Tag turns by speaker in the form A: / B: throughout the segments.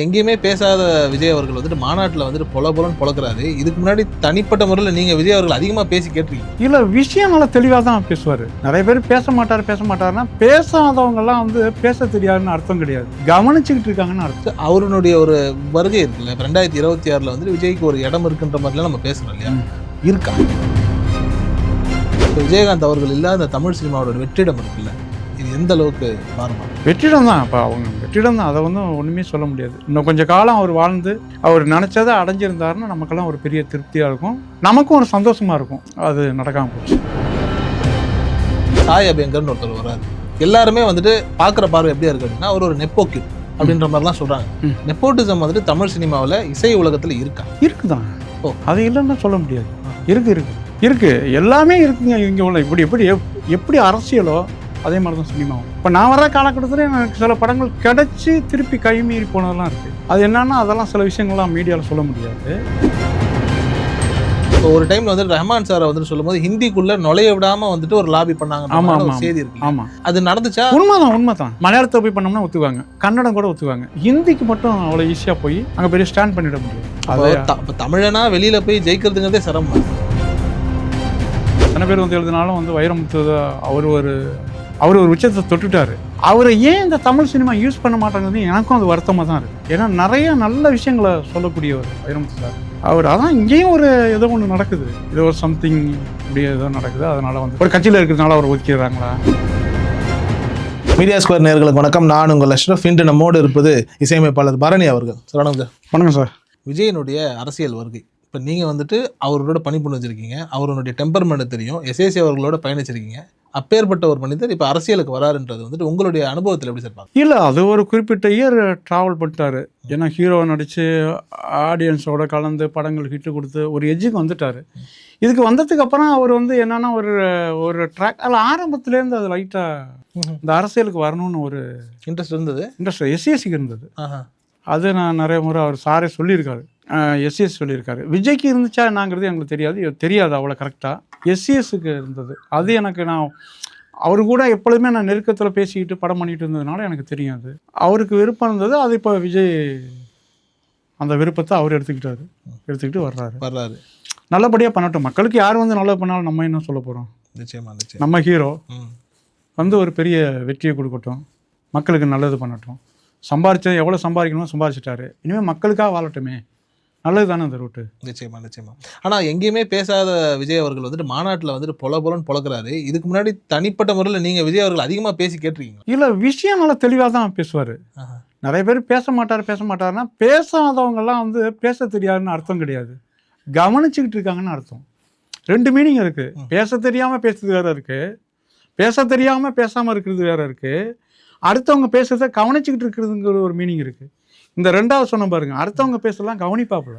A: எங்கேயுமே பேசாத விஜய் அவர்கள் வந்துட்டு மாநாட்டில் வந்துட்டு பொல பொலன்னு பொழக்கிறாரு இதுக்கு முன்னாடி தனிப்பட்ட முறையில் நீங்கள் விஜய் அவர்கள் அதிகமாக பேசி கேட்டிருக்கீங்க.
B: இல்லை விஷயம் நல்லா தெளிவாக தான் பேசுவார். நிறைய பேர் பேச மாட்டார் பேச மாட்டாருன்னா பேசாதவங்கெல்லாம் வந்து பேச தெரியாதுன்னு அர்த்தம் கிடையாது. கவனிச்சுக்கிட்டு இருக்காங்கன்னு அர்த்தம்.
A: அவருடைய ஒரு வருகை இருக்குல்ல இப்போ ரெண்டாயிரத்தி இருபத்தி ஆறில் வந்துட்டு விஜய்க்கு ஒரு இடம் இருக்குன்ற மாதிரிலாம் நம்ம பேசுகிறோம் இல்லையா. இருக்கா? விஜயகாந்த் அவர்கள் இல்லாத தமிழ் சினிமாவோட வெற்றிடம் இருக்குல்ல இது எந்த அளவுக்கு பாரமா?
B: வெற்றிடம் தான் அப்போ அவங்க. வெற்றிடம் தான் அதை வந்து ஒன்றுமே சொல்ல முடியாது. இன்னும் கொஞ்சம் காலம் அவர் வாழ்ந்து அவர் நினச்சதை அடைஞ்சிருந்தாருன்னா நமக்கெல்லாம் ஒரு பெரிய திருப்தியாக இருக்கும். நமக்கும் ஒரு சந்தோஷமாக இருக்கும். அது நடக்காமல் போச்சு.
A: சாய் அபியங்கர்னு ஒருத்தர் வராரு எல்லாருமே வந்துட்டு பார்க்குற பார்வை எப்படியா இருக்கு அப்படின்னா அவர் ஒரு நெப்போக்கி அப்படின்ற மாதிரிலாம் சொல்றாங்க.
B: ம்.
A: நெப்போட்டிசம் வந்துட்டு தமிழ் சினிமாவில் இசை உலகத்தில் இருக்கா?
B: இருக்குதான்.
A: ஓ.
B: அது இல்லைன்னு சொல்ல முடியாது. இருக்கு இருக்கு. இருக்கு. எல்லாமே இருக்குங்க இங்கே உள்ள. இப்படி எப்படி எப்- எப்படி அரசியலோ அதே மாதிரி தான் சினிமாவும் இப்போ நான் வர காலகட்டத்தில் எனக்கு சில படங்கள் கிடைச்சி திருப்பி கைமீறி போனதெல்லாம் இருக்கு. அது என்னன்னா அதெல்லாம் சில விஷயங்கள்லாம் மீடியாவில் சொல்ல முடியாது.
A: ஒரு டைம்ல வந்து ரஹ்மான் சாரை வந்துட்டு சொல்லும்போது ஹிந்திக்குள்ள நுழைய விடாம வந்துட்டு ஒரு லாபி பண்ணாங்க
B: ஆமா, ஆமா.
A: செய்தி இருக்கு
B: ஆமாம்
A: அது நடந்துச்சா?
B: உண்மைதான் உண்மைதான். மலையாளத்தை போய் பண்ணோம்னா ஒத்துக்குவாங்க. கன்னடம் கூட ஒத்துக்குவாங்க. ஹிந்திக்கு மட்டும் அவ்வளோ ஈஸியாக போய் அங்கே பெரிய ஸ்டாண்ட் பண்ணிட முடியும்
A: தமிழனா வெளியில போய் ஜெயிக்கிறதுங்கிறதே சிரமம்.
B: எத்தனை பேர் வந்து எழுதினாலும் வந்து வைரமுத்து அவர் ஒரு அவர் ஒரு உச்சத்தை தொட்டுட்டாரு. அவரை ஏன் இந்த தமிழ் சினிமா யூஸ் பண்ண மாட்டாங்கிறது எனக்கும் அது வருத்தமாக தான் இருக்குது ஏன்னா நிறைய நல்ல விஷயங்களை சொல்லக்கூடியவர் வைரமுத்து சார். அவர் அதான் இங்கேயும் ஒரு ஏதோ ஒன்று நடக்குது. ஏதோ ஒரு சம்திங் இப்படி ஏதோ நடக்குது. அதனால வந்து ஒரு கட்சியில் இருக்கிறதுனால அவர் ஒதுக்கிடுறாங்களா?
A: மீடியா ஸ்கொயர் நேர்களுக்கு வணக்கம். நான் உங்கள் அஷ்ரஃப் இன்று நம்மோடு இருப்பது இசையமைப்பாளர் பரணி அவர்கள். சார் வணக்கம் சார்.
B: வணக்கம் சார்.
A: விஜயனுடைய அரசியல் வருகை. இப்போ நீங்கள் வந்துட்டு அவரோட பணிபுரிஞ்சு வச்சிருக்கீங்க அவருடைய டெம்பர்மெண்ட் தெரியும். எஸ்ஏசி அவர்களோட பயணிச்சிருக்கீங்க. அப்பேற்பட்ட ஒரு மனிதர் இப்போ அரசியலுக்கு வராருன்றது வந்துட்டு உங்களுடைய அனுபவத்தில் எப்படி சார்
B: இல்லை அது ஒரு குறிப்பிட்ட இயர் ட்ராவல் பண்ணிட்டாரு. ஏன்னா ஹீரோ நடித்து ஆடியன்ஸோட கலந்து படங்கள் ஹிட்டு கொடுத்து ஒரு எஜ்ஜுக்கு வந்துட்டார். இதுக்கு வந்ததுக்கு அப்புறம் அவர் வந்து என்னன்னா ஒரு ஒரு ட்ராக் அதில் ஆரம்பத்துலேருந்து அது லைட்டாக இந்த அரசியலுக்கு வரணும்னு ஒரு
A: இன்ட்ரெஸ்ட் இருந்தது?
B: இன்ட்ரெஸ்ட் எஸ்சிஎஸ்சிக்கு இருந்தது. அது நான் நிறைய முறை அவர் சாரே சொல்லியிருக்காரு. எஸ்சிஎஸ் சொல்லியிருக்காரு. விஜய்க்கு இருந்துச்சா என்னங்கிறது எங்களுக்கு தெரியாது. தெரியாது அவ்வளோ கரெக்டாக எஸ்சிஎஸ்க்கு இருந்தது. அது எனக்கு நான் அவர் கூட எப்பொழுதுமே நான் நெருக்கத்தில் பேசிக்கிட்டு படம் பண்ணிட்டு இருந்ததுனால எனக்கு தெரியும் அது. அவருக்கு விருப்பம் இருந்தது. அது இப்போ விஜய் அந்த விருப்பத்தை அவர் எடுத்துக்கிட்டாரு. எடுத்துக்கிட்டு வர்றாரு.
A: வர்றாரு.
B: நல்லபடியாக பண்ணட்டும். மக்களுக்கு யார் வந்து நல்லது பண்ணாலும் நம்ம என்ன சொல்ல போகிறோம்
A: நிச்சயமா நிச்சயம்.
B: நம்ம ஹீரோ வந்து ஒரு பெரிய வெற்றியை கொடுக்கட்டும். மக்களுக்கு நல்லது பண்ணட்டும். சம்பாரிச்சது எவ்வளோ சம்பாதிக்கணுமோ சம்பாரிச்சிட்டாரு. இனிமேல் மக்களுக்காக வாழட்டுமே. நல்லது தானே அந்த ரூட்டு
A: நிச்சயமா நிச்சயமா. ஆனா எங்கேயுமே பேசாத விஜய் அவர்கள் வந்துட்டு மாநாட்டில் வந்துட்டு பொல பொலன்னு பொழக்கிறாரு இதுக்கு முன்னாடி தனிப்பட்ட முறையில் நீங்க விஜய் அவர்கள் அதிகமா பேசி கேட்டிருக்கீங்க
B: இல்லை விஷயம் நல்லா தெளிவாக தான் பேசுவார். நிறைய பேர் பேச மாட்டார் பேச மாட்டாருன்னா பேசாதவங்கெல்லாம் வந்து பேச தெரியாதுன்னு அர்த்தம் கிடையாது. கவனிச்சுக்கிட்டு இருக்காங்கன்னு அர்த்தம். ரெண்டு மீனிங் இருக்குது. பேச தெரியாமல் பேசுறது வேற இருக்குது பேச தெரியாமல் பேசாமல் இருக்கிறது வேற இருக்குது அடுத்தவங்க பேசுறத கவனிச்சுக்கிட்டு இருக்கிறதுங்கிற ஒரு மீனிங் இருக்குது இந்த ரெண்டாவது சொன்ன பாருங்க அடுத்தவங்க பேசலாம் கவனிப்பாப்புல.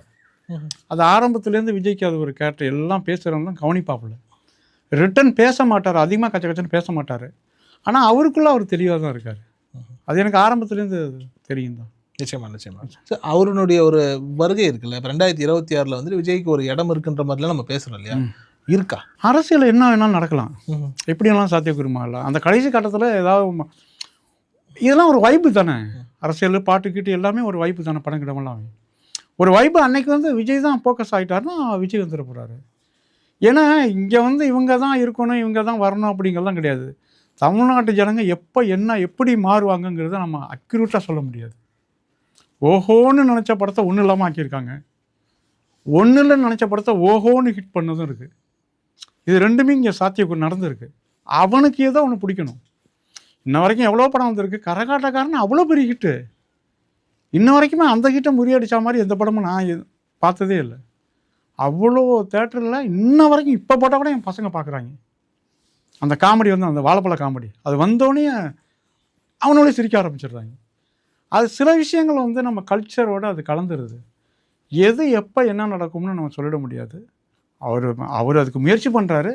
B: அது ஆரம்பத்துலேருந்து விஜய்க்கு அது ஒரு கேரக்டர் எல்லாம் பேசுகிறவங்க தான் கவனிப்பாப்புல. ரிட்டன் பேச மாட்டார் அதிகமாக கச்ச கச்சன்னு பேச மாட்டார். ஆனால் அவருக்குள்ள அவர் தெளிவாக தான் இருக்கார். அது எனக்கு ஆரம்பத்துலேருந்து தெரியும் தான்.
A: நிச்சயமா நிச்சயமா. சார் அவருடைய ஒரு வருகை இருக்குல்ல இப்போ ரெண்டாயிரத்தி இருபத்தி ஆறில் வந்துட்டு விஜய்க்கு ஒரு இடம் இருக்குன்ற மாதிரிலாம் நம்ம பேசுறோம் இல்லையா. இருக்கா?
B: அரசியல் என்ன வேணாலும் நடக்கலாம். எப்படியெல்லாம் சாத்தியக்குருமா இல்லை? அந்த கடைசி கட்டத்தில் ஏதாவது இதெல்லாம் ஒரு வைப்பு தானே. அரசியல் பாட்டு கீட்டு எல்லாமே ஒரு வைப்பு தானே படம் கிடமெல்லாம் ஒரு வைப்பு அன்னைக்கு வந்து விஜய் தான் ஃபோக்கஸ் ஆகிட்டாருன்னா விஜய் வந்துட போகிறாரு ஏன்னா இங்கே வந்து இவங்க தான் இருக்கணும் இவங்க தான் வரணும் அப்படிங்கிறதெல்லாம் கிடையாது. தமிழ்நாட்டு ஜனங்க எப்போ என்ன எப்படி மாறுவாங்கங்கிறத நம்ம அக்யூரேட்டாக சொல்ல முடியாது. ஓஹோன்னு நினச்ச படத்தை ஒன்றும் இல்லாமல் ஆக்கியிருக்காங்க. இல்லைன்னு நினச்ச படத்தை ஓஹோன்னு ஹிட் பண்ணதும் இருக்குது இது ரெண்டுமே இங்கே சாத்தியக்கூறு நடந்திருக்கு. அவனுக்கு ஏதோ ஒன்று பிடிக்கணும். இன்ன வரைக்கும் எவ்வளோ படம் வந்திருக்கு. கரகாட்டக்காரன் அவ்வளோ பெரிய ஹிட்டு இன்ன வரைக்குமே அந்த ஹிட்டை முறியடித்த மாதிரி எந்த படமும் நான் பார்த்ததே இல்லை. அவ்வளோ தேட்டரில் இன்ன வரைக்கும் இப்போ போட்டால் கூட என் பசங்க பார்க்குறாங்க அந்த காமெடி வந்து அந்த வாழைப்பழ காமெடி. அது வந்தோடனே அவனோடய சிரிக்க ஆரம்பிச்சிடுறாங்க. அது சில விஷயங்கள் வந்து நம்ம கல்ச்சரோடு அது கலந்துருது. எது எப்போ என்ன நடக்கும்னு நம்ம சொல்லிட முடியாது. அவர் அவர் அதுக்கு முயற்சி பண்ணுறாரு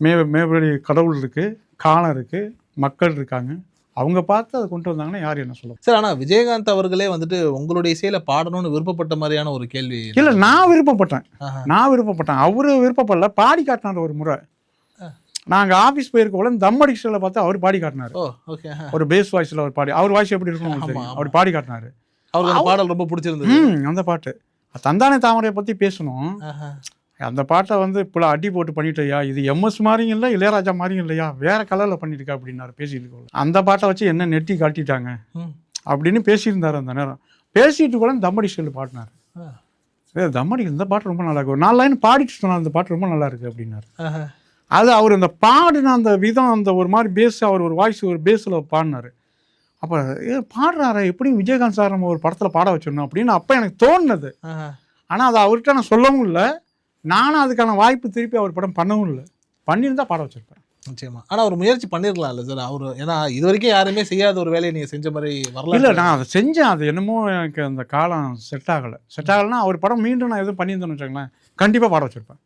B: மே மேபடி கடவுள் இருக்குது காலம் இருக்குது மக்கள் இருக்காங்க. அவங்க பார்த்து அதை கொண்டு வந்தாங்கன்னா யார் என்ன சொல்ல
A: சார் ஆனா விஜயகாந்த் அவர்களே வந்துட்டு உங்களுடைய இசையில பாடணும்னு விருப்பப்பட்ட மாதிரியான ஒரு கேள்வி.
B: இல்லை நான் விருப்பப்பட்டேன். நான் விருப்பப்பட்டேன். அவரு விருப்பப்படல பாடி காட்டினார் ஒரு முறை. நாங்கள் ஆஃபீஸ் போயிருக்கோம்ல தம் அடிக்ஷனில் பார்த்து அவர் பாடி காட்டினார்.
A: ஓகே
B: ஒரு பேஸ் வாய்ஸில் அவர் பாடி அவர் வாய்ஸ் எப்படி இருக்கணும். அவர் பாடி காட்டினார்.
A: அவருக்கு பாடல் ரொம்ப பிடிச்சிருந்தது.
B: அந்த பாட்டு. தந்தானே தாமரையை பற்றி பேசணும். அந்த பாட்டை வந்து இப்போ அடி போட்டு பண்ணிட்டயா இது எம்எஸ் மாதிரியும் இல்லை இளையராஜா மாதிரியும் இல்லையா? வேற கலரில் பண்ணியிருக்கா அப்படின்னாரு பேசிட்டு இருக்கோம் அந்த பாட்டை வச்சு என்ன நெட்டி காட்டிட்டாங்க. அப்படின்னு பேசியிருந்தாரு அந்த நேரம். பேசிட்டு கூட தம்மடி ஸ்டைல் பாடினார். ஏ தம்மடி இந்த பாட்டு ரொம்ப நல்லா இருக்கு. ஒரு நாலு லைன் பாடிட்டு சொன்னார் இந்த பாட்டு ரொம்ப நல்லா இருக்கு அப்படின்னாரு. அது அவர் அந்த பாடின அந்த விதம் அந்த ஒரு மாதிரி பேஸ் அவர் ஒரு வாய்ஸ் ஒரு பேஸில் பாடினார். அப்போ ஏ பாடுறாரு எப்படி விஜயகாந்த் சார் நம்ம ஒரு படத்தில் பாட வச்சிடணும் அப்படின்னு அப்போ எனக்கு தோணுனது.
A: ஆஹா.
B: ஆனால் அதை அவர்கிட்ட நான் சொல்லவும் இல்லை. நானும் அதுக்கான வாய்ப்பு திருப்பி அவர் படம் பண்ணவும் இல்லை. பண்ணியிருந்தா பாட வச்சிருப்பேன்.
A: நிச்சயமா. ஆனா அவர் முயற்சி பண்ணிருக்கலாம்ல சார். அவரு ஏன்னா இது வரைக்கும் யாருமே செய்யாத ஒரு வேலையை நீங்க செஞ்ச மாதிரி வரல
B: இல்லை நான் அதை செஞ்சேன். அது என்னமோ எனக்கு அந்த காலம் செட் ஆகலை. செட் ஆகலைன்னா அவர் படம் மீண்டும் நான் எதுவும் பண்ணியிருந்தேன்னு வச்சுக்கோங்களேன் கண்டிப்பாக பாட வச்சிருப்பேன்.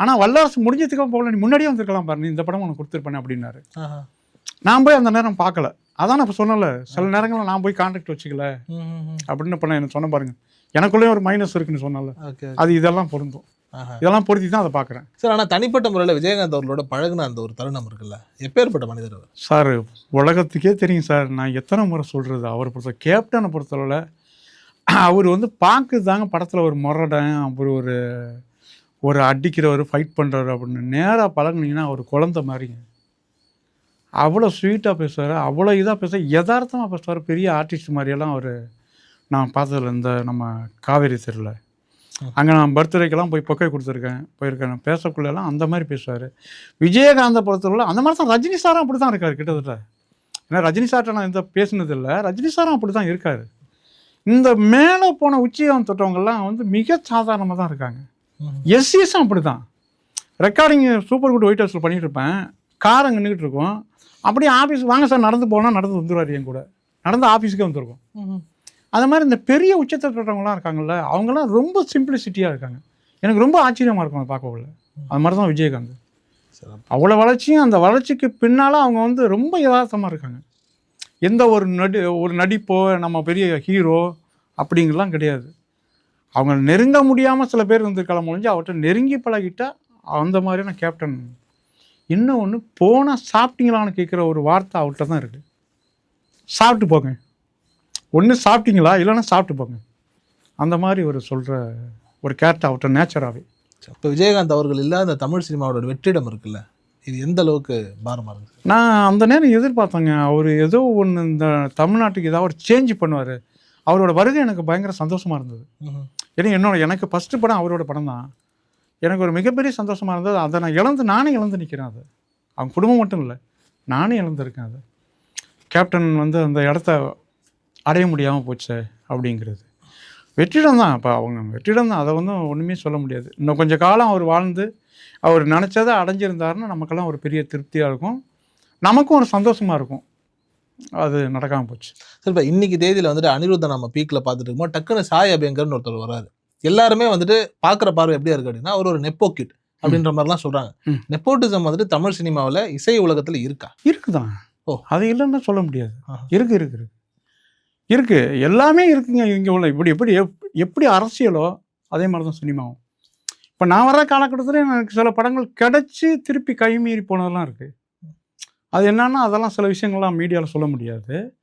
B: ஆனால் வல்லரசு முடிஞ்சதுக்கு போகல நீ முன்னாடியே வந்திருக்கலாம் பாரு நீ இந்த படம் உனக்கு கொடுத்துருப்பேன் அப்படின்னாரு. நான் போய் அந்த நேரம் பார்க்கல. அதான் நான் இப்போ சொன்னல சில நேரங்களில் நான் போய் கான்டாக்ட் வச்சுக்கல அப்படின்னு நான் எனக்கு சொன்ன பாருங்க. எனக்குள்ளேயும் ஒரு மைனஸ் இருக்குன்னு சொன்னல அது இதெல்லாம் பொருந்தும். இதெல்லாம் பொருத்தி தான் அதை பார்க்குறேன்.
A: சார் ஆனா தனிப்பட்ட முறையில் விஜயகாந்த் அவர்களோட பழகுன அந்த ஒரு தருணம் இருக்குல்ல எப்பேற்பட்ட மனிதர் அவர்?
B: சார் உலகத்துக்கே தெரியும் சார் நான் எத்தனை முறை சொல்கிறது அவர் பொறுத்த கேப்டனை பொறுத்தளவில் அவர் வந்து பார்க்குதாங்க படத்தில் ஒரு முரடன் அப்புறம் ஒரு ஒரு அடிக்கிறவர் ஃபைட் பண்ணுறவர் அப்படின்னு நேராக பழகுனீங்கன்னா அவர் குழந்த மாதிரிங்க. அவ்வளோ ஸ்வீட்டாக பேசுவார் அவ்வளோ இதாக பேசுவார் யதார்த்தமாக பேசுவார் பெரிய ஆர்டிஸ்ட் மாதிரியெல்லாம் அவர் நான் பார்த்ததில்ல இந்த நம்ம காவேரி தெருவில் அங்கே நான் பர்த்டேக்கெல்லாம் போய் பொக்கை கொடுத்துருக்கேன். போயிருக்கேன். நான் பேசக்குள்ளெல்லாம் அந்த மாதிரி பேசுவார். விஜயகாந்த பொறுத்தவரை அந்த மாதிரி தான் ரஜினி சாரும் அப்படி தான் இருக்கார் கிட்டத்தட்ட. ஏன்னா ரஜினி சார்ட்ட நான் எந்த பேசுனது இல்லை ரஜினி சாரும் அப்படி தான் இருக்கார். இந்த மேலே போன உச்சியம் தொட்டவங்கெல்லாம் வந்து மிக சாதாரணமாக தான் இருக்காங்க. எஸ்சிஎஸும் அப்படி தான் ரெக்கார்டிங் சூப்பர் குட் ஒயிட் ஹவுஸில் பண்ணிட்டு இருப்பேன். கார் அங்கே நின்றுட்டு இருக்கோம். அப்படியே ஆஃபீஸ் வாங்க சார் நடந்து போனால் நடந்து வந்துருவார் என் கூட. நடந்து ஆஃபீஸுக்கே வந்திருக்கோம் அந்த மாதிரி இந்த பெரிய உச்சத்தை தொட்டவங்களாம் இருக்காங்கல்ல அவங்கெல்லாம் ரொம்ப சிம்பிளிசிட்டியாக இருக்காங்க. எனக்கு ரொம்ப ஆச்சரியமாக இருக்கும் அதை பார்க்கக்குள்ள. அது மாதிரி தான் விஜயகாந்த். அவ்வளோ வளர்ச்சியும் அந்த வளர்ச்சிக்கு பின்னால் அவங்க வந்து ரொம்ப யதார்த்தமாக இருக்காங்க. எந்த ஒரு நடி ஒரு நடிப்போ நம்ம பெரிய ஹீரோ அப்படிங்கலாம் கிடையாது. அவங்க நெருங்க முடியாமல் சில பேர் வந்திருக்கலாம் முடிஞ்சு அவர்கிட்ட நெருங்கி பழகிட்டா அந்த மாதிரியான கேப்டன் இன்னும் ஒன்று போனால் சாப்பிட்டீங்களான்னு கேட்குற ஒரு வார்த்தை அவர்கிட்ட தான் இருக்குது சாப்பிட்டு போங்க. ஒன்று சாப்பிட்டீங்களா? இல்லைன்னா சாப்பிட்டு போங்க. அந்த மாதிரி ஒரு சொல்கிற ஒரு கேரக்டர் அவர்கிட்ட நேச்சராகவே
A: இப்போ விஜயகாந்த் அவர்கள் இல்லாத தமிழ் சினிமாவோட வெற்றிடம் இருக்குல்ல? இது எந்த அளவுக்கு பாரமா இருக்கு?
B: நான் அந்த நேரம் எதிர்பார்த்தேங்க. அவர் ஏதோ ஒன்று இந்த தமிழ்நாட்டுக்கு ஏதாவது ஒரு சேஞ்ச் பண்ணுவார். அவரோட வருகை எனக்கு பயங்கர சந்தோஷமாக இருந்தது. ஏன்னா என்னோட எனக்கு ஃபஸ்ட்டு படம் அவரோட படம் தான். எனக்கு ஒரு மிகப்பெரிய சந்தோஷமாக இருந்தது. அதை நான் இழந்து நானே இழந்து நிற்கிறேன் அது. அவங்க குடும்பம் மட்டும் இல்லை நானே இழந்திருக்கேன் அது. கேப்டன் வந்து அந்த இடத்த அடைய முடியாமல் போச்சு அப்படிங்கிறது. வெற்றிடம் தான் அப்போ அவங்க. வெற்றிடம் தான் அதை வந்து ஒன்றுமே சொல்ல முடியாது. இன்னும் கொஞ்சம் காலம் அவர் வாழ்ந்து அவர் நினச்சதை அடைஞ்சிருந்தாருன்னா நமக்கெல்லாம் ஒரு பெரிய திருப்தியாக இருக்கும். நமக்கும் ஒரு சந்தோஷமாக இருக்கும். அது நடக்காமல் போச்சு.
A: சரி இப்போ இன்னைக்கு தேதியில வந்துட்டு அனிருத்தை நம்ம பீக்ல பார்த்துட்டு இருக்கோம். டக்குன்னு சாய் அபியங்கர்னு ஒருத்தர் வராரு. எல்லாருமே வந்துட்டு பார்க்குற பார்வை எப்படியா இருக்கு அப்படின்னா அவர் ஒரு நெப்போ கிட் அப்படின்ற மாதிரிலாம் சொல்றாங்க.
B: ம்.
A: நெப்போட்டிசம் வந்துட்டு தமிழ் சினிமாவில் இசை உலகத்துல இருக்கா?
B: இருக்குதான்.
A: ஓ.
B: அது இல்லைன்னு சொல்ல முடியாது. இருக்கு இருக்கு இருக்கு. இருக்கு. எல்லாமே இருக்குங்க இங்கே உள்ள. இப்படி எப்படி எப்- எப்படி அரசியலோ அதே மாதிரி தான் சினிமாவும். இப்போ நான் வர காலகட்டத்தில் எனக்கு சில படங்கள் கிடைச்சி திருப்பி கைமீறி போனதெல்லாம் இருக்கு. அது என்னன்னா அதெல்லாம் சில விஷயங்கள்லாம் மீடியாவில் சொல்ல முடியாது.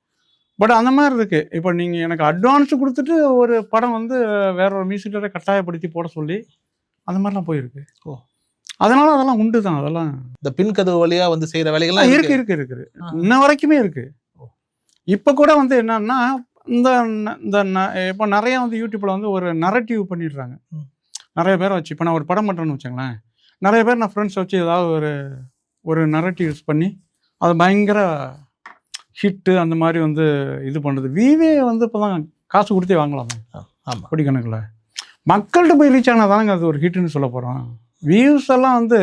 B: பட் அந்த மாதிரி இருக்கு. இப்போ நீங்கள் எனக்கு அட்வான்ஸ் கொடுத்துட்டு ஒரு படம் வந்து வேற ஒரு மியூசிக்கரை கட்டாயப்படுத்தி போட சொல்லி அந்த மாதிரிலாம் போயிருக்கு.
A: ஓ.
B: அதனால அதெல்லாம் உண்டு தான் அதெல்லாம்
A: இந்த பின் கதவு வழியா வந்து செய்யற
B: ஆ,
A: வேலைகள்லாம்
B: இருக்கு
A: இருக்கு.
B: இருக்கு இருக்கு.
A: ஆ.
B: இன்ன வரைக்குமே இருக்கு.
A: ஓ.
B: இப்போ கூட வந்து என்னன்னா இந்த இந்த இப்போ நிறைய வந்து யூடியூப்ல வந்து ஒரு நரட்டிவ் பண்ணிடுறாங்க. நிறைய பேரை வச்சு இப்போ நான் ஒரு படம் பண்ணுறேன்னு வச்சுங்களேன். நிறைய பேர் நான் ஃப்ரெண்ட்ஸ் வச்சு ஏதாவது ஒரு ஒரு நரட்டிவ்ஸ் பண்ணி அது பயங்கர ஹிட்டு அந்த மாதிரி வந்து இது பண்ணுறது விவே வந்து இப்போ தான் காசு கொடுத்தே வாங்கலாமே
A: ஆமா.
B: கோடி கணக்கில் மக்கள்கிட்ட போய் ரீச் ஆனால் தானங்க அது ஒரு ஹிட்னு சொல்ல போகிறோம் வியூஸ் எல்லாம் வந்து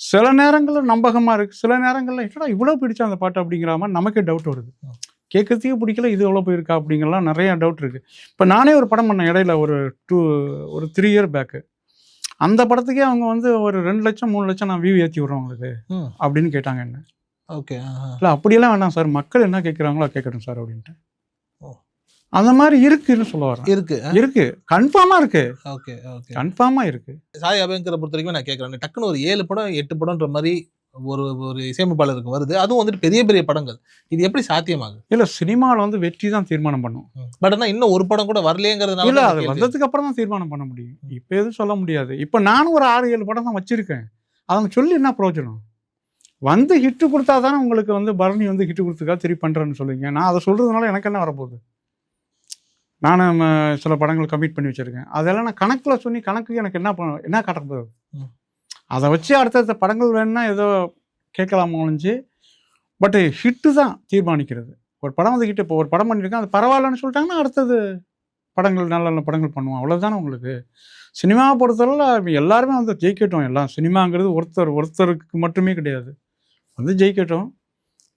B: சில நேரங்களில் நம்பகமாக இருக்குது சில நேரங்களில் என்னடா இவ்வளோ பிடிச்சா அந்த பாட்டு? அப்படிங்கிற மாதிரி நமக்கே டவுட் வருது. கேட்கறதுக்கே பிடிக்கல இது எவ்வளோ போயிருக்கா அப்படிங்கலாம் நிறைய டவுட் இருக்குது இப்போ நானே ஒரு படம் பண்ணேன் இடையில ஒரு டூ ஒரு த்ரீ இயர் பேக்கு அந்த படத்துக்கே அவங்க வந்து ஒரு ரெண்டு லட்சம் மூணு லட்சம் நான் வியூ ஏற்றி விட்றேன் உங்களுக்கு. அப்படின்னு கேட்டாங்க என்ன.
A: ஓகே
B: இல்லை அப்படியெல்லாம் வேணாம் சார் மக்கள் என்ன கேட்குறாங்களோ கேட்கட்டும் சார் அப்படின்ட்டு.
A: ஓ.
B: அந்த மாதிரி இருக்குன்னு சொல்ல வரேன்
A: இருக்கு
B: இருக்கு. கன்ஃபார்மாக இருக்கு.
A: ஓகே ஓகே
B: கன்ஃபார்மாக இருக்கு.
A: சாய் அபியங்கரை பொறுத்த வரைக்கும் நான் கேட்குறேன். டக்குன்னு ஒரு ஏழு படம் எட்டு படம்ன்ற மாதிரி ஒரு ஒரு இசையமைப்பாளருக்கு வருது. அதுவும் வந்துட்டு பெரிய பெரிய படங்கள். இது எப்படி சாத்தியமாகுது?
B: இல்லை சினிமாவில் வந்து வெற்றி தான் தீர்மானம் பண்ணும்.
A: பட் ஆனா இன்னும் ஒரு படம் கூட வரலையேங்கிறதுனால
B: இல்லை அது. வந்ததுக்கு அப்புறம் தான் தீர்மானம் பண்ண முடியும். இப்போ எதுவும் சொல்ல முடியாது. இப்போ நானும் ஒரு ஆறு ஏழு படம் தான் வச்சிருக்கேன். அவங்க சொல்லி என்ன பிரயோஜனம்? வந்து ஹிட்டு கொடுத்தா தானே உங்களுக்கு வந்து பரணி வந்து ஹிட்டு கொடுத்துக்கா திருப்பி பண்ணுறேன்னு சொல்லுவீங்க. நான் அதை சொல்கிறதுனால எனக்கு என்ன வரப்போகுது? நான் சில படங்கள் கமிட் பண்ணி வச்சுருக்கேன். அதெல்லாம் நான் கணக்கில் சொல்லி கணக்கு எனக்கு என்ன பண்ண என்ன காட்ட போகுது
A: ம்.
B: அதை வச்சு அடுத்தடுத்த படங்கள் வேணும்னா ஏதோ கேட்கலாமா ஒழிஞ்சு. பட் ஹிட்டு தான் தீர்மானிக்கிறது. ஒரு படம் வந்து ஹிட்டு இப்போ ஒரு படம் பண்ணியிருக்கேன் அது பரவாயில்லன்னு சொல்லிட்டாங்கன்னா அடுத்தது படங்கள் நல்ல நல்ல படங்கள் பண்ணுவோம் அவ்வளோதானே உங்களுக்கு? சினிமாவை பொறுத்தவரை எல்லாருமே வந்து ஜெயிக்கட்டும். எல்லாம் சினிமாங்கிறது ஒருத்தர் ஒருத்தருக்கு மட்டுமே கிடையாது. வந்து ஜெயிக்கட்டும்.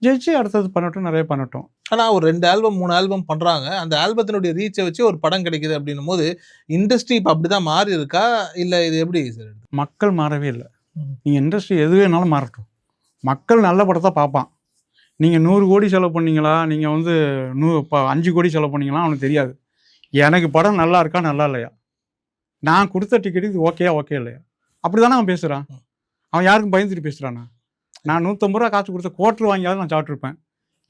B: ஜெயிச்சு அடுத்தது பண்ணட்டும் நிறைய பண்ணட்டும்.
A: ஆனா ஒரு ரெண்டு ஆல்பம் மூணு ஆல்பம் பண்றாங்க. அந்த ஆல்பத்தினுடைய ரீச்சை வச்சு ஒரு படம் கிடைக்குது அப்படின்னும் போது இண்டஸ்ட்ரி இப்ப அப்படிதான் மாறி இருக்கா? இல்ல இது எப்படி சார்
B: மக்கள் மாறவே இல்லை. நீங்கள் இண்டஸ்ட்ரி எது வேணாலும் மாறட்டும். மக்கள் நல்ல படத்தை பார்ப்பான். நீங்கள் நூறு கோடி செலவு பண்ணீங்களா? நீங்கள் வந்து நூ இப்போ அஞ்சு கோடி செலவு பண்ணீங்களா அவனுக்கு தெரியாது. எனக்கு படம் நல்லா இருக்கா நல்லா இல்லையா? நான் கொடுத்த டிக்கெட்டு இது ஓகேயா ஓகே இல்லையா? அப்படி தானே அவன் பேசுகிறான். அவன் யாருக்கும் பயந்துட்டு பேசுகிறானா நான் நூற்றம்பது ரூபா காசு கொடுத்த கோட்டர் வாங்கியாவது நான் சாப்பிட்ருப்பேன்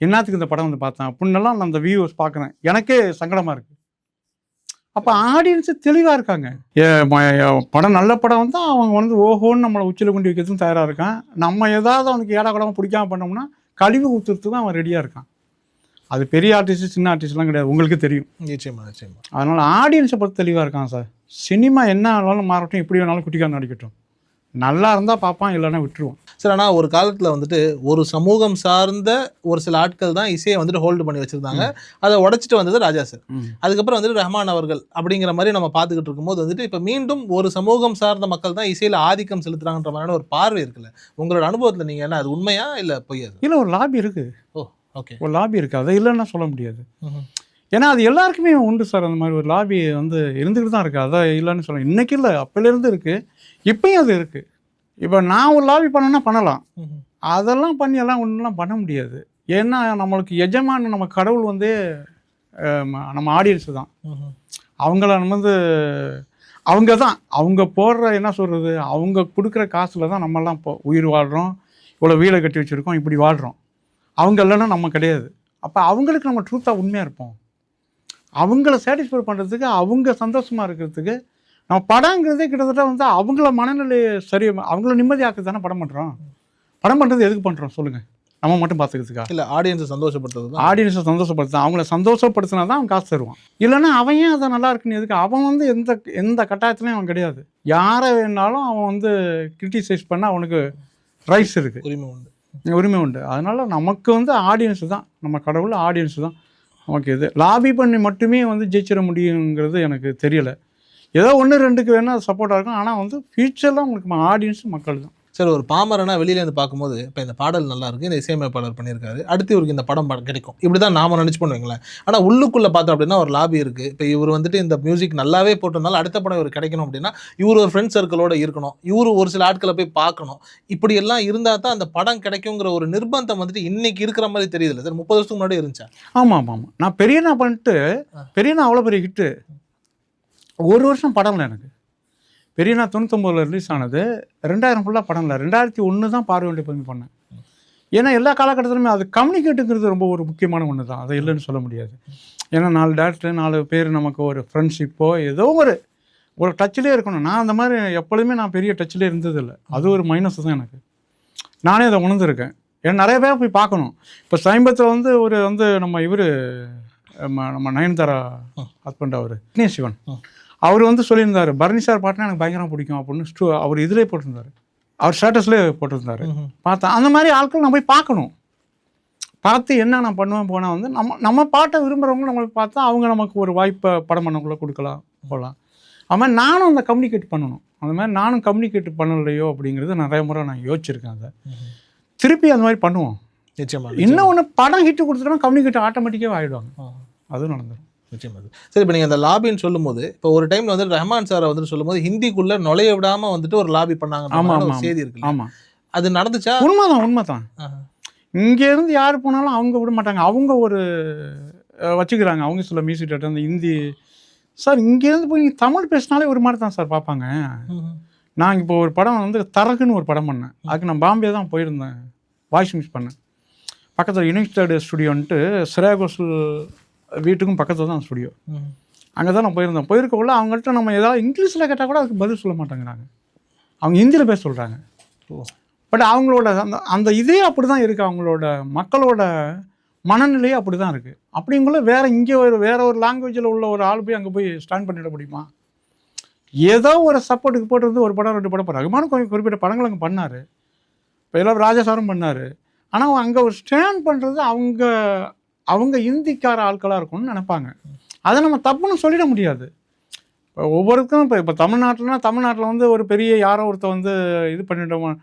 B: என்னத்துக்கு இந்த படம் வந்து பார்த்தேன்? அப்படின்னெல்லாம் நான் அந்த வியூஸ் பார்க்குறேன். எனக்கே சங்கடமாக இருக்குது அப்போ ஆடியன்ஸு தெளிவாக இருக்காங்க. ஏ, படம் நல்ல படம் வந்து அவங்க வந்து ஓஹோன்னு நம்மளை உச்சியில் கொண்டு வைக்கிறதுக்கும் தயாராக இருக்கான். நம்ம ஏதாவது அவனுக்கு ஏடா கூடமாக பிடிக்காம பண்ணோம்னா கழிவு ஊற்றுறதுக்கு அவன் ரெடியாக இருக்கான். அது பெரிய ஆர்டிஸ்ட் சின்ன ஆர்டிஸ்ட்லாம் கிடையாது. உங்களுக்கு தெரியும்.
A: நிச்சயமா நிச்சயமா.
B: அதனால் ஆடியன்ஸை பொறுத்து தெளிவாக இருக்கான் சார். சினிமா என்ன ஆனாலும் மாறட்டும் எப்படி வேணாலும் குட்டிக்காரன் நடிக்கட்டும். நல்லா இருந்தால் பார்ப்பான் இல்லைன்னா விட்டுருவான்.
A: சார் ஆனா ஒரு காலத்துல வந்துட்டு ஒரு சமூகம் சார்ந்த ஒரு சில ஆட்கள் தான் இசையை வந்துட்டு ஹோல்டு பண்ணி வச்சிருந்தாங்க. அதை உடைச்சிட்டு வந்தது ராஜா சார். அதுக்கப்புறம் வந்துட்டு ரஹ்மான் அவர்கள் அப்படிங்கிற மாதிரி நம்ம பார்த்துக்கிட்டு இருக்கும்போது வந்துட்டு இப்போ மீண்டும் ஒரு சமூகம் சார்ந்த மக்கள் தான் இசையில ஆதிக்கம் செலுத்துறாங்கன்ற மாதிரியான ஒரு பார்வை இருக்குல்ல. உங்களோட அனுபவத்துல நீங்க என்ன அது உண்மையா இல்ல பொய்யா
B: இல்லை ஒரு லாபி இருக்குது
A: ஓகே
B: ஒரு லாபி இருக்குது அதை இல்லைன்னா சொல்ல முடியாது. ஏன்னா அது எல்லாருக்குமே உண்டு சார். அந்த மாதிரி ஒரு லாபி வந்து இருந்துக்கிட்டு தான் இருக்குது அதை இல்லைன்னு சொல்ல இன்னைக்கு இல்லை அப்போலேருந்து இருக்குது இப்பயும் அது இருக்குது இப்போ நான் ஒரு லாபி பண்ணேன்னா பண்ணலாம். அதெல்லாம் பண்ணி எல்லாம் ஒன்றுலாம் பண்ண முடியாது. ஏன்னா நம்மளுக்கு எஜமான நம்ம கடவுள் வந்து நம்ம ஆடியன்ஸ் தான். அவங்கள நம்ம வந்து அவங்க தான். அவங்க போடுற என்ன சொல்கிறது அவங்க கொடுக்குற காசில் தான் நம்மலாம் இப்போ உயிர் வாழ்கிறோம் இவ்வளோ வீடை கட்டி வச்சுருக்கோம் இப்படி வாழ்கிறோம் அவங்க இல்லைன்னா நம்ம கிடையாது. அப்போ அவங்களுக்கு நம்ம ட்ரூத்தாக உண்மையாக இருப்போம். அவங்கள சாட்டிஸ்ஃபை பண்ணுறதுக்கு அவங்க சந்தோஷமாக இருக்கிறதுக்கு நம்ம படங்கிறதே கிட்டத்தட்ட வந்து அவங்கள மனநிலையை சரி அவங்கள நிம்மதியாக்க தானே படம் பண்ணுறோம் படம் பண்ணுறது எதுக்கு பண்ணுறோம் சொல்லுங்கள் நம்ம மட்டும் பார்த்துக்கிறதுக்கா
A: இல்ல ஆடியன்ஸை சந்தோஷப்படுத்துறது
B: ஆடியன்ஸை சந்தோஷப்படுத்த அவங்கள சந்தோஷப்படுத்தினா தான் அவன் காசு தருவான். இல்லைன்னா அவன் ஏன் அதை நல்லா இருக்குன்னு எதுக்கு? அவன் வந்து எந்த எந்த கட்டாயத்துலையும் அவன் கிடையாது. யாரை வேணாலும் அவன் வந்து கிரிட்டிசைஸ் பண்ண அவனுக்கு ரைட்ஸ் இருக்குது
A: உரிமை உண்டு.
B: உரிமை உண்டு. அதனால் நமக்கு வந்து ஆடியன்ஸ் தான். நம்ம கடவுள் ஆடியன்ஸ் தான். நமக்கு இது லாபி பண்ணி மட்டுமே வந்து ஜெயிச்சிட முடியுங்கிறது எனக்கு தெரியலை. ஏதோ ஒன்று ரெண்டுக்கு வேணால் சப்போர்ட்டாக இருக்கும். ஆனால் வந்து ஃப்யூச்சரில் உங்களுக்கு ஆடியன்ஸ் மக்கள் தான்
A: சரி ஒரு பாமரனா வெளியில இருந்து பார்க்கும்போது இப்போ இந்த பாடல் நல்லா இருக்கு. இந்த இசையமைப்பாளர் பண்ணியிருக்காரு. அடுத்து இவருக்கு இந்த படம் கிடைக்கும். இப்படிதான் நாம நினைச்சு பண்ணுவீங்களேன் ஆனா உள்ளுக்குள்ள பார்த்தோம் அப்படின்னா ஒரு லாபி இருக்கு. இப்போ இவர் வந்துட்டு இந்த மியூசிக் நல்லாவே போட்டிருந்தாலும் அடுத்த படம் இவர் கிடைக்கணும் அப்படின்னா இவர் ஒரு ஃப்ரெண்ட் சர்க்கிளோட இருக்கணும். இவர் ஒரு சில ஆட்களை போய் பார்க்கணும். இப்படி எல்லாம் இருந்தா தான் அந்த படம் கிடைக்குங்கிற ஒரு நிர்பந்தம் வந்துட்டு இன்னைக்கு இருக்கிற மாதிரி தெரியுதுல்ல. சார் முப்பது வருஷத்துக்கு முன்னாடி இருந்துச்சா?
B: ஆமாம் ஆமாம் ஆமாம் நான் பெரியண்ணா பண்ணிட்டு பெரியண்ணா அவ்வளோ பெரிய ஹிட்டு ஒரு வருஷம் படம் இல்லை எனக்கு. பெரியண்ணா தொண்ணூத்தொம்பதில் ரிலீஸ் ஆனது. ரெண்டாயிரம் ஃபுல்லாக படம் இல்லை. ரெண்டாயிரத்தி ஒன்று தான் பார்வை வேண்டிய பதிவு பண்ணேன். ஏன்னா எல்லா காலகட்டத்திலுமே அது கம்யூனிகேட்டுங்கிறது ரொம்ப ஒரு முக்கியமான ஒன்று தான் அதை இல்லைன்னு சொல்ல முடியாது. ஏன்னா நாலு டேரக்டர் நாலு பேர் நமக்கு ஒரு ஃப்ரெண்ட்ஷிப்போ ஏதோ ஒரு ஒரு டச்சிலே இருக்கணும். நான் அந்த மாதிரி எப்பொழுதுமே நான் பெரிய டச்சிலே இருந்ததில்லை அது ஒரு மைனஸ் தான் எனக்கு. நானே அதை உணர்ந்திருக்கேன். ஏன்னா நிறைய பேர் போய் பார்க்கணும். இப்போ சமீபத்தில் வந்து ஒரு வந்து நம்ம இவர் நம்ம நயன்தாரா ஹஸ்பண்ட் அவர். விக்னேஷ் சிவன். அவர் வந்து சொல்லியிருந்தார் பரணி சார் பாட்டுனா எனக்கு பயங்கரமாக பிடிக்கும் அப்படின்னு ஸ்டூ அவர் இதிலே போட்டிருந்தார். அவர் ஸ்டேட்டஸ்லேயே போட்டிருந்தாரு. பார்த்தேன் அந்த மாதிரி ஆட்கள் நம்ம போய் பார்க்கணும். பார்த்து என்ன நான் பண்ணுவேன் போனால் வந்து நம்ம நம்ம பாட்டை விரும்புகிறவங்க நம்மளுக்கு பார்த்தா அவங்க நமக்கு ஒரு வாய்ப்பை படம் பண்ணக்குள்ளே கொடுக்கலாம் போகலாம் அது மாதிரி நானும் அந்த கம்யூனிகேட் பண்ணணும். அந்த மாதிரி நானும் கம்யூனிகேட் பண்ணலையோ அப்படிங்கிறது நிறைய முறை நான் யோசிச்சிருக்கேன் அதை. திருப்பி அந்த மாதிரி பண்ணுவோம்.
A: நிச்சயமா
B: இன்னும் ஒன்று படம் ஹிட் கொடுத்துட்டோம்னா கம்யூனிகேட் ஆட்டோமேட்டிக்காக ஆகிடுவாங்க. அதுவும் நடந்துடும்
A: நிச்சயமா சார். இப்போ நீங்கள் அந்த லாபின்னு சொல்லும்போது இப்போ ஒரு டைம்ல வந்து ரஹ்மான் சாரை வந்துட்டு சொல்லும்போது ஹிந்திக்குள்ள நுழைய விடாம வந்துட்டு ஒரு லாபி பண்ணாங்க
B: ஆமா, ஆமா,
A: செய்தி இருக்கு
B: ஆமாம்
A: அது நடந்துச்சா?
B: உண்மைதான் உண்மைதான். இங்கேருந்து யார் போனாலும் அவங்க விட மாட்டாங்க. அவங்க ஒரு வச்சுக்கிறாங்க. அவங்க சில மியூசிக் டேரக்டர் அந்த ஹிந்தி. சார் இங்கேருந்து போய் தமிழ் பேசினாலே ஒரு மாதிரி தான் சார் பார்ப்பாங்க. நான் இப்போ ஒரு படம் வந்து தரகுன்னு ஒரு படம் பண்ணேன். அதுக்கு நான் பாம்பே தான் போயிருந்தேன். வாய்ஸ் மிஸ் பண்ணேன். பக்கத்தில் யுனைடெட் ஸ்டுடியோன்ட்டு ஸ்ரேயா கோஷல் வீட்டுக்கும் பக்கத்தில் தான் ஸ்டுடியோ. அங்கே தான் நான் போயிருந்தேன். போயிருக்கக்குள்ள அவங்கள்ட்ட நம்ம ஏதாவது இங்கிலீஷில் கேட்டால் கூட அதுக்கு பதில் சொல்ல மாட்டேங்கிறாங்க. அவங்க ஹிந்தியில் பேச சொல்கிறாங்க
A: ஓ.
B: பட் அவங்களோட அந்த அந்த இதே அப்படி தான் இருக்குது அவங்களோட மக்களோட மனநிலையே அப்படி தான் இருக்குது அப்படிங்குள்ள வேறு இங்கே ஒரு வேற ஒரு லாங்குவேஜில் உள்ள ஒரு ஆள் போய் அங்கே போய் ஸ்டாண்ட் பண்ணிட முடியுமா? ஏதோ ஒரு சப்போர்ட்டுக்கு போட்டு ஒரு படம் ரெண்டு படம் ரகுமானும் கொஞ்சம் குறிப்பிட்ட படங்கள் அங்கே பண்ணார். இப்போ எல்லாம் ராஜாசாரும் பண்ணார். ஆனால் அங்கே ஒரு ஸ்டாண்ட் பண்ணுறது அவங்க அவங்க இந்திக்கார ஆட்களாக இருக்கும்னு நினைப்பாங்க. அதை நம்ம தப்புன்னு சொல்லிட முடியாது. இப்போ ஒவ்வொருக்கும் இப்போ இப்போ தமிழ்நாட்டில்னா தமிழ்நாட்டில் வந்து ஒரு பெரிய யாரோ ஒருத்த வந்து இது பண்ணிட்டோம்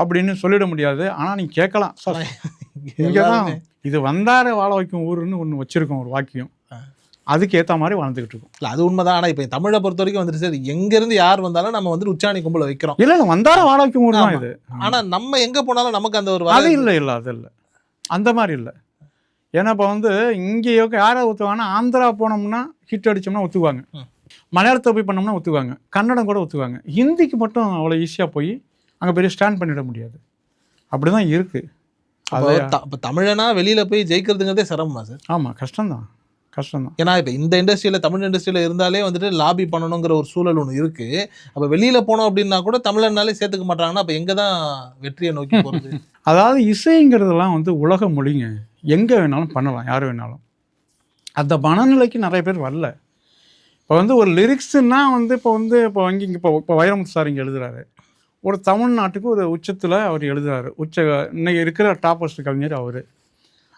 B: அப்படின்னு சொல்லிட முடியாது. ஆனால் நீ கேட்கலாம். சார் இங்கே தான். இது வந்தார வாழ வைக்கும் ஊருன்னு ஒன்று வச்சுருக்கோம் ஒரு வாக்கியம். அதுக்கு ஏற்ற மாதிரி வாழ்ந்துக்கிட்டு இருக்கோம்.
A: இல்ல அது உண்மைதான். ஆனா இப்ப தமிழை பொறுத்த வரைக்கும் வந்துட்டு சரி எங்க இருந்து யார் வந்தாலும் நம்ம வந்து உச்சாணி கும்பல வைக்கிறோம்.
B: இல்லை இல்லை வந்தார வாழ வைக்கும் ஊர் தான். இது.
A: ஆனா நம்ம எங்க போனாலும் நமக்கு அந்த ஒரு
B: அது இல்லை இல்லை அது இல்லை. அந்த மாதிரி இல்லை. ஏன்னா இப்போ வந்து இங்கே யாரை ஒத்துவாங்கன்னா ஆந்திரா போனோம்னா ஹிட் அடிச்சோம்னா ஒத்துக்குவாங்க.
A: ம்.
B: மலையாளத்தை போய் பண்ணோம்னா ஒத்துக்குவாங்க. கன்னடம் கூட ஒத்துக்குவாங்க. ஹிந்திக்கு மட்டும் அவ்வளோ ஈஸியாக போய் அங்கே பெரிய ஸ்டாண்ட் பண்ணிட முடியாது. அப்படி தான் இருக்குது
A: அப்போ த- அப்ப தமிழனா வெளியில போய் ஜெயிக்கிறதுங்கிறதே சிரமமா சார்?
B: ஆமாம் கஷ்டம்தான். கஷ்டம்தான்.
A: ஏன்னா இப்ப இந்த இண்டஸ்ட்ரியில தமிழ் இண்டஸ்ட்ரியில இருந்தாலே வந்துட்டு லாபி பண்ணணுங்கிற ஒரு சூழல் ஒண்ணு இருக்கு. அப்ப வெளியில போனோம் அப்படின்னா கூட தமிழனாலே சேர்த்துக்க மாட்டாங்கன்னா அப்ப எங்க தான் வெற்றியை நோக்கி போறது?
B: அதாவது இசைங்கிறதெல்லாம் வந்து உலக மொழிங்க. எங்கே வேணாலும் பண்ணலாம் யார் வேணாலும். அந்த மனநிலைக்கு நிறைய பேர் வரல. இப்போ வந்து ஒரு லிரிக்ஸுன்னா வந்து இப்போ வந்து இப்போ வங்கி இப்போ இப்போ வைரமுத்து சார் இங்கே எழுதுறாரு. ஒரு தமிழ்நாட்டுக்கு ஒரு உச்சத்தில் அவர் எழுதுறாரு. உச்ச இன்னைக்கு இருக்கிற டாப்பஸ்ட் கவிஞர் அவர்.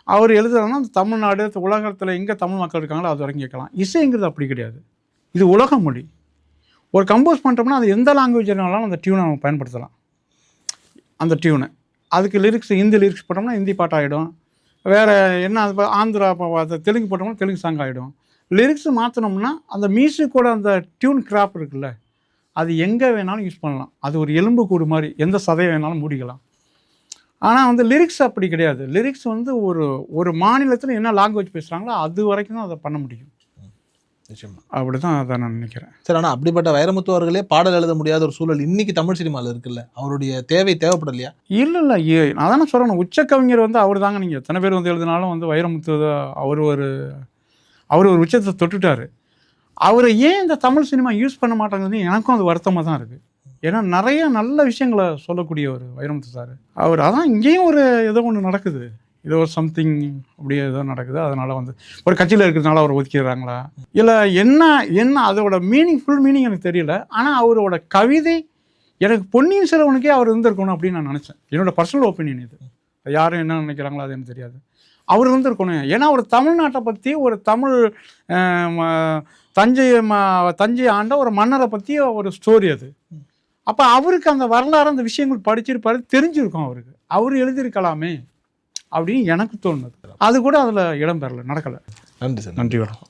B: அவர் எழுதுறாருன்னா அந்த தமிழ்நாடு உலகத்தில் எங்கே தமிழ் மக்கள் இருக்காங்களோ அது வரைக்கும் கேட்கலாம். இசைங்கிறது அப்படி கிடையாது. இது உலக மொழி. ஒரு கம்போஸ் பண்ணிட்டோம்னா அது எந்த லாங்குவேஜ்னாலும் அந்த டியூனை நம்ம பயன்படுத்தலாம். அந்த டியூனை அதுக்கு லிரிக்ஸ் ஹிந்தி லிரிக்ஸ் போட்டோம்னா ஹிந்தி பாட்டாகிடும் வேறு என்ன அது ஆந்திரா அது தெலுங்கு போட்டோம்னா தெலுங்கு சாங் ஆகிடும் லிரிக்ஸ் மாற்றினோம்னா அந்த மியூசிக்கோட அந்த டியூன் கிராப் இருக்குல்ல அது எங்கே வேணாலும் யூஸ் பண்ணலாம். அது ஒரு எலும்பு கூடு மாதிரி எந்த சதையை வேணாலும் மூடிக்கலாம். ஆனால் வந்து லிரிக்ஸ் அப்படி கிடையாது. லிரிக்ஸ் வந்து ஒரு ஒரு மாநிலத்தில் என்ன லாங்குவேஜ் பேசுகிறாங்களோ அது வரைக்கும் தான் அதை பண்ண முடியும்.
A: நிச்சயமா.
B: அப்படி தான் அதை நான் நினைக்கிறேன்.
A: சரி ஆனா அப்படிப்பட்ட வைரமுத்து அவர்களே பாடல் எழுத முடியாத ஒரு சூழல் இன்னைக்கு தமிழ் சினிமால இருக்குல்ல? அவருடைய தேவை தேவைப்படலையா?
B: இல்லை இல்லை நான் தானே சொல்லணும் உச்ச கவிஞர் வந்து அவர் தாங்க நீங்கள் எத்தனை பேர் வந்து எழுதினாலும் வந்து வைரமுத்து அவர் ஒரு அவர் ஒரு உச்சத்தை தொட்டுட்டாரு. அவர் ஏன் இந்த தமிழ் சினிமா யூஸ் பண்ண மாட்டாங்கிறது எனக்கும் அது வருத்தமாக தான் இருக்குது ஏன்னா நிறைய நல்ல விஷயங்களை சொல்லக்கூடிய ஒரு வைரமுத்து சார். அவர் அதான் இங்கேயும் ஒரு ஏதோ ஒன்று நடக்குது. ஏதோ ஒரு சம்திங் அப்படியே ஏதோ நடக்குது. அதனால் வந்து ஒரு கட்சியில் இருக்கிறதுனால அவர் ஒதுக்கிடுறாங்களா? இல்லை என்ன என்ன அதோட மீனிங் ஃபுல் மீனிங் எனக்கு தெரியல. ஆனால் அவரோட கவிதை எனக்கு பொன்னியின் செல்வனுக்கே அவர் இருந்திருக்கணும் அப்படின்னு நான் நினச்சேன். என்னோட பர்சனல் ஒப்பீனியன் இது. யாரும் என்ன நினைக்கிறாங்களோ அது எனக்கு தெரியாது. அவர் இருந்திருக்கணும். ஏன்னா ஒரு தமிழ்நாட்டை பற்றி ஒரு தமிழ் தஞ்சை ம- தஞ்சை ஆண்ட ஒரு மன்னரை பற்றி ஒரு ஸ்டோரி அது. அப்போ அவருக்கு அந்த வரலாறு அந்த விஷயங்கள் படிச்சிருப்பாரு தெரிஞ்சிருக்கும் அவருக்கு. அவர் எழுதியிருக்கலாமே. அப்படின்னு எனக்கு தோணுது. அது கூட அதில் இடம்பெறல நடக்கலை.
A: நன்றி சார்.
B: நன்றி வணக்கம்.